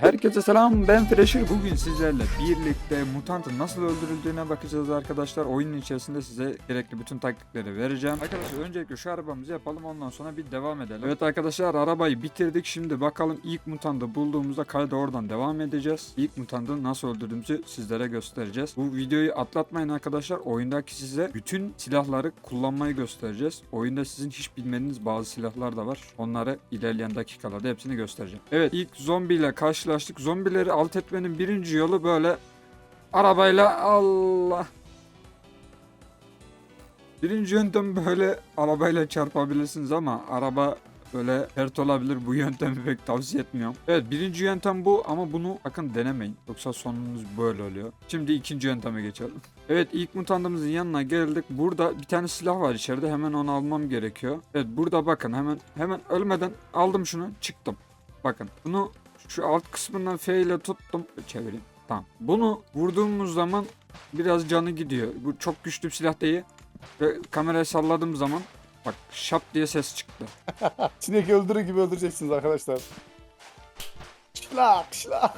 Herkese selam ben Fresher. Bugün sizlerle birlikte mutantın nasıl öldürüldüğüne bakacağız arkadaşlar. Oyunun içerisinde size gerekli bütün taktikleri vereceğim. Arkadaşlar öncelikle şu arabamızı yapalım ondan sonra bir devam edelim. Evet arkadaşlar arabayı bitirdik. Şimdi bakalım ilk mutantı bulduğumuzda kayda oradan devam edeceğiz. İlk mutantı nasıl öldürdüğümüzü sizlere göstereceğiz. Bu videoyu atlatmayın arkadaşlar. Oyundaki size bütün silahları kullanmayı göstereceğiz. Oyunda sizin hiç bilmediğiniz bazı silahlar da var. Onları ilerleyen dakikalarda hepsini göstereceğim. Evet ilk zombiyle karşılaştık. Zombileri alt etmenin birinci yolu böyle arabayla Allah. Birinci yöntem böyle arabayla çarpabilirsiniz ama araba böyle pert olabilir. Bu yöntemi pek tavsiye etmiyorum. Evet birinci yöntem bu ama bunu sakın denemeyin. Yoksa sonunuz böyle oluyor. Şimdi ikinci yönteme geçelim. Evet ilk mutantımızın yanına geldik. Burada bir tane silah var içeride. Hemen onu almam gerekiyor. Evet burada bakın hemen hemen ölmeden aldım şunu çıktım. Bakın bunu şu alt kısmından F ile tuttum. Çevireyim. Tamam. Bunu vurduğumuz zaman biraz canı gidiyor. Bu çok güçlü bir silah değil. Ve kamerayı salladığım zaman bak şap diye ses çıktı. Sinek öldürür gibi öldüreceksiniz arkadaşlar. Şlak şlak.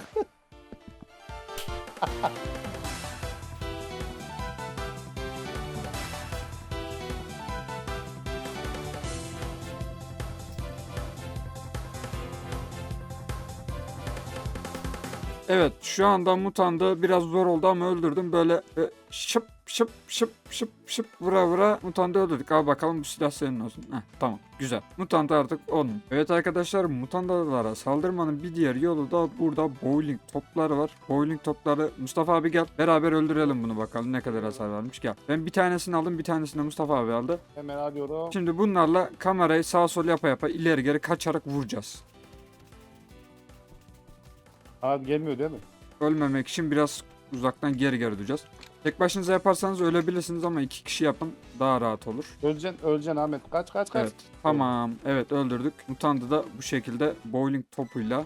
Evet şu anda mutandı biraz zor oldu ama öldürdüm. Böyle e, şıp şıp şıp şıp şıp vura vura mutandı öldürdük. Al bakalım bu silah senin olsun. Heh, tamam güzel. Mutant artık onun. Evet arkadaşlar mutandalara saldırmanın bir diğer yolu da burada bowling topları var. Bowling topları Mustafa abi gel beraber öldürelim bunu bakalım ne kadar hasar vermiş gel. Ben bir tanesini aldım bir tanesini Mustafa abi aldı. Hemen alıyorum. Şimdi bunlarla kamerayı sağ sol yapa yapa ileri geri kaçarak vuracağız. Abi gelmiyor değil mi? ölmemek için biraz uzaktan geri geri duracağız. Tek başınıza yaparsanız ölebilirsiniz ama iki kişi yapın daha rahat olur. Öleceksin öleceksin Ahmet. Kaç kaç kaç. Evet. Tamam. Evet öldürdük. Mutantı da bu şekilde bowling topuyla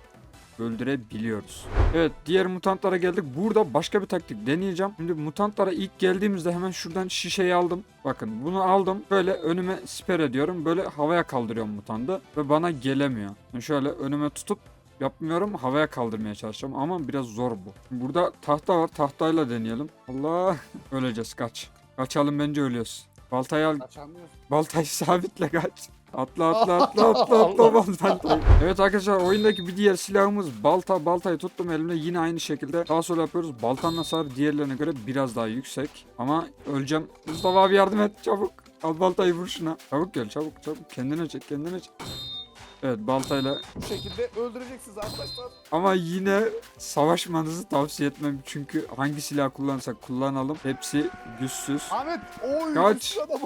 öldürebiliyoruz. Evet diğer mutantlara geldik. Burada başka bir taktik deneyeceğim. Şimdi mutantlara ilk geldiğimizde hemen şuradan şişeyi aldım. Bakın bunu aldım. Böyle önüme siper ediyorum. Böyle havaya kaldırıyorum mutandı. Ve bana gelemiyor. Yani şöyle önüme tutup yapmıyorum. Havaya kaldırmaya çalışacağım ama biraz zor bu. Burada tahta var. Tahtayla deneyelim. Allah. Öleceğiz kaç. Kaçalım bence ölüyoruz. Baltayı al. Kaçamıyorsun. Baltayı sabitle kaç. Atla atla atla atla atla baltayı. Evet arkadaşlar oyundaki bir diğer silahımız balta. Baltayı tuttum elimde yine aynı şekilde sağ sol yapıyoruz. Baltanın hasarı diğerlerine göre biraz daha yüksek. Ama öleceğim. Mustafa abi yardım et çabuk. Al baltayı vur şuna. Çabuk gel çabuk çabuk. Kendine çek kendine çek. Evet baltayla Bu şekilde öldüreceksiniz arkadaşlar. ama yine savaşmanızı tavsiye etmem çünkü hangi silah kullanırsak kullanalım hepsi güçsüz. Ahmet. Oy. Kaç. adam.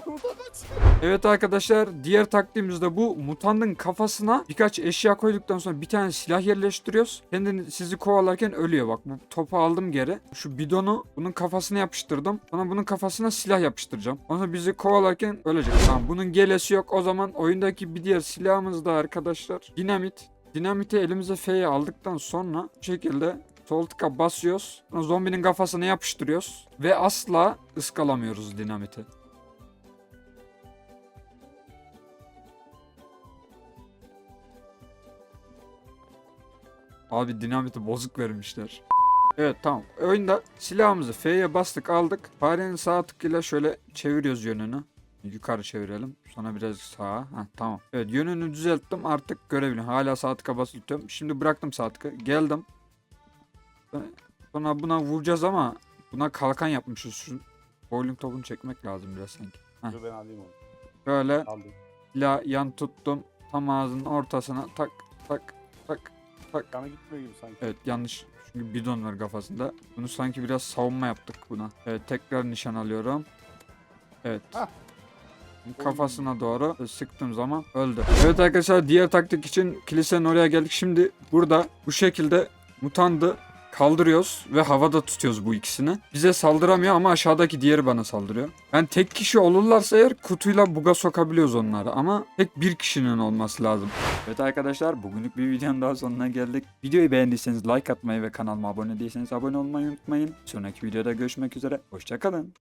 Evet arkadaşlar diğer taktiğimiz de bu. Mutantın kafasına birkaç eşya koyduktan sonra bir tane silah yerleştiriyoruz. Kendini sizi kovalarken ölüyor bak. Bu topu aldım geri. Şu bidonu bunun kafasına yapıştırdım. Sonra bunun kafasına silah yapıştıracağım. Sonra bizi kovalarken ölecek. Tamam bunun gelesi yok. O zaman oyundaki bir diğer silahımız da arkadaşlar dinamit. Dinamiti elimize F'ye aldıktan sonra bu şekilde sol tıka basıyoruz. Sonra zombinin kafasına yapıştırıyoruz. Ve asla ıskalamıyoruz dinamiti. Abi dinamiti bozuk vermişler. Evet tamam. Oyunda silahımızı F'ye bastık aldık. Farenin sağ tıkıyla şöyle çeviriyoruz yönünü. Yukarı çevirelim. Sonra biraz sağa. Heh, tamam. Evet yönünü düzelttim. Artık görebiliyorum. Hala sağ tıka basılı tutuyorum. Şimdi bıraktım sağ tıkı. Geldim. Sonra buna vuracağız ama buna kalkan yapmışız. Şu bowling topunu çekmek lazım biraz sanki. Heh. Dur ben alayım onu. Böyle Aldım. silah yan tuttum. Tam ağzının ortasına tak tak tak tak. Kana gitmiyor gibi sanki. Evet yanlış. Çünkü bidon var kafasında. Bunu sanki biraz savunma yaptık buna. Evet tekrar nişan alıyorum. Evet. Hah. Kafasına doğru sıktığım zaman öldü. Evet arkadaşlar diğer taktik için kilisenin oraya geldik. Şimdi burada bu şekilde mutandı kaldırıyoruz ve havada tutuyoruz bu ikisini. Bize saldıramıyor ama aşağıdaki diğeri bana saldırıyor. Ben tek kişi olurlarsa eğer kutuyla buga sokabiliyoruz onları ama tek bir kişinin olması lazım. Evet arkadaşlar bugünlük bir videonun daha sonuna geldik. Videoyu beğendiyseniz like atmayı ve kanalıma abone değilseniz abone olmayı unutmayın. Sonraki videoda görüşmek üzere. Hoşçakalın.